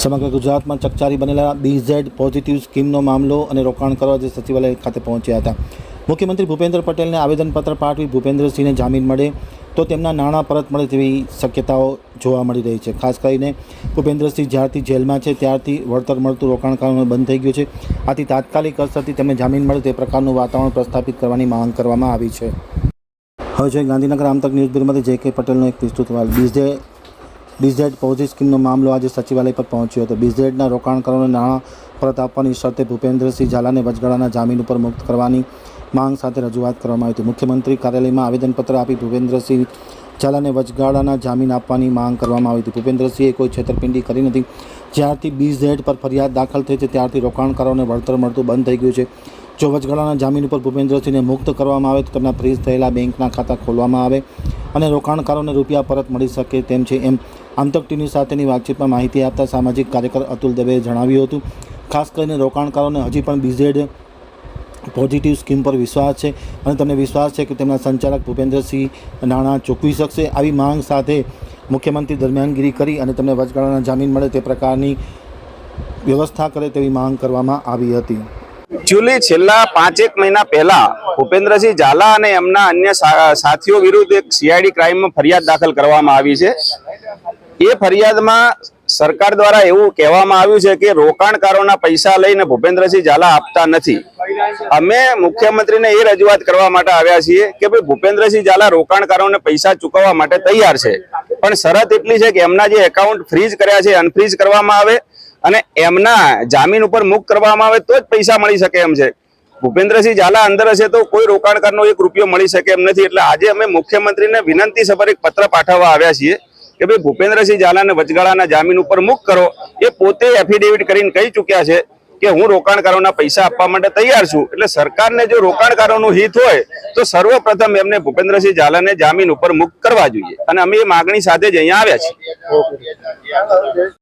સમગ્ર ગુજરાતમાં ચકચારી બનેલા બીઝેડ પોઝિટિવ સ્કીમનો મામલો અને રોકાણ કરવા જે સચિવાલય ખાતે પહોંચ્યા હતા. મુખ્યમંત્રી ભૂપેન્દ્ર પટેલને આવેદનપત્ર પાઠવી ભૂપેન્દ્રસિંહને જામીન મળે તો તેમના નાણાં પરત મળે તેવી શક્યતાઓ જોવા મળી રહી છે. ખાસ કરીને ભૂપેન્દ્રસિંહ જ્યારથી જેલમાં છે, ત્યારથી વળતર મળતું રોકાણકારોને બંધ થઈ ગયું છે. આથી તાત્કાલિક અસરથી તેમને જામીન મળે તે પ્રકારનું વાતાવરણ પ્રસ્થાપિત કરવાની માંગ કરવામાં આવી છે. હવે છે ગાંધીનગર આમતક ન્યૂઝ બ્યુરોમાંથી જે કે પટેલનો એક વિસ્તૃત બીઝે બીઝેડ પોઝિટ સ્કીમનો મામલો આજે સચિવાલય પર પહોંચ્યો હતો. બીઝેડના રોકાણકારોને નાણાં પરત આપવાની શરતે ભૂપેન્દ્રસિંહ ઝાલાને વચગાળાના જામીન ઉપર મુક્ત કરવાની માંગ સાથે રજૂઆત કરવામાં આવી હતી. મુખ્યમંત્રી કાર્યાલયમાં આવેદનપત્ર આપી ભૂપેન્દ્રસિંહ ઝાલાને વચગાળાના જામીન આપવાની માંગ કરવામાં આવી હતી. ભૂપેન્દ્રસિંહે કોઈ છેતરપિંડી કરી નથી. જ્યારથી બીઝેડ પર ફરિયાદ દાખલ થઈ છે, ત્યારથી રોકાણકારોને વળતર મળતું બંધ થઈ ગયું છે. જો વચગાળાના જામીન ઉપર ભૂપેન્દ્રસિંહને મુક્ત કરવામાં આવે તો તેમના ફ્રીઝ થયેલા બેંકના ખાતા ખોલવામાં આવે અને રોકાણકારોને રૂપિયા પરત મળી શકે તેમ છે એમ આમતક ટીવી સાથેની વાતચીતમાં માહિતી આપતા સામાજિક કાર્યકર અતુલ દવેએ જણાવ્યું હતું, ખાસ કરીને રોકાણકારોને હજી પણ બીઝેડ પોઝિટિવ સ્કીમ પર વિશ્વાસ છે અને તમને વિશ્વાસ છે કે તેમના સંચાલક ભૂપેન્દ્રસિંહ નાણાં ચૂકવી શકશે. આવી માંગ સાથે મુખ્યમંત્રી દરમિયાનગીરી કરી અને તેમને વચગાળાના જામીન મળે તે પ્રકારની વ્યવસ્થા કરે તેવી માંગ કરવામાં આવી હતી. એકચ્યુઅલી છેલ્લા પાંચેક મહિના પહેલા ભૂપેન્દ્રસિંહ ઝાલા અને એમના અન્ય સાથીઓ વિરુદ્ધ એક સીઆઈડી ક્રાઇમમાં ફરિયાદ દાખલ કરવામાં આવી છે. એ ફરિયાદમાં સરકાર દ્વારા એવું કહેવામાં આવ્યું છે કે રોકાણકારોના પૈસા લઈને ભૂપેન્દ્રસિંહ ઝાલા આપતા નથી. અમે મુખ્યમંત્રીને એ રજૂઆત કરવા માટે આવ્યા છીએ કે ભાઈ ભૂપેન્દ્રસિંહ ઝાલા રોકાણકારોને પૈસા ચૂકવવા માટે તૈયાર છે. પણ શરત એટલી છે કે એમના જે એકાઉન્ટ ફ્રીઝ કર્યા છે, અનફ્રીઝ કરવામાં આવે અને એમના જામીન ઉપર મુક્ત કરવામાં આવે તો જ પૈસા મળી શકે એમ છે. ભૂપેન્દ્રસિંહ ઝાલા અંદર હશે તો કોઈ રોકાણકારનો એક રૂપિયો મળી શકે એમ નથી. એટલે આજે અમે મુખ્યમંત્રીને વિનંતી સભર એક પત્ર પાઠવવા આવ્યા છીએ કે ભાઈ ભૂપેન્દ્રસિંહ ઝાલાને વચગાળાના જામીન ઉપર મુક્ત કરો. એ પોતે એફિડેવિટ કરીને કહી ચૂક્યા છે કે હું રોકાણકારોના પૈસા આપવા માટે તૈયાર છું. એટલે સરકારને જો રોકાણકારોનું હિત હોય, તો સર્વપ્રથમ એમને ભૂપેન્દ્રસિંહ ઝાલાને જામીન ઉપર મુક્ત કરવા જોઈએ. અને અમે એ માગણી સાથે જ અહીંયા આવ્યા છીએ.